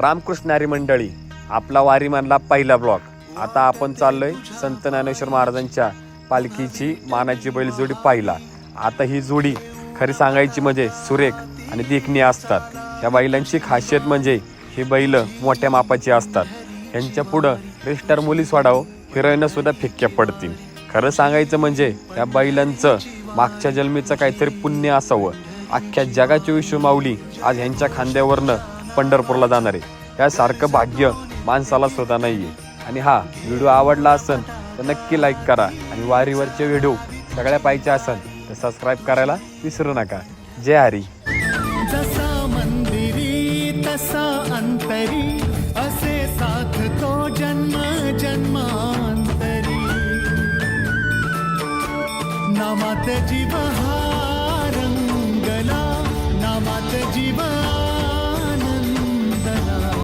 रामकृष्णारी मंडळी आपला वारीमधला पहिला ब्लॉक. आता आपण चाललोय संत ज्ञानेश्वर महाराजांच्या पालखीची मानाची बैल जोडी पाहिला. आता ही जोडी खरी सांगायची म्हणजे सुरेख आणि देखणी असतात. या बैलांची खासियत म्हणजे ही बैल मोठ्या मापाची असतात. यांच्या पुढं रेस्टर मुली सोडावं फिरायनं सुद्धा फिक्क्या पडतील. खरं सांगायचं म्हणजे या बैलांचं मागच्या जन्मीचं काहीतरी पुण्य असावं. अख्ख्या जगाची विश्व माऊली आज ह्यांच्या खांद्यावरनं पंढरपूरला जाणार आहे. त्यासारखं भाग्य माणसाला सुद्धा नाही आहे आणि हा व्हिडिओ आवडला असेल तर नक्की लाईक करा. आणि वारीवरचे व्हिडिओ सगळ्या पाहिजे असेल तर सबस्क्राईब करायला विसरू नका. जय हरी. जसा मंदिरी तसा अंतरी असे साथ तो जन्म जन्मांतरी. जीव हा रंगला नामात जीव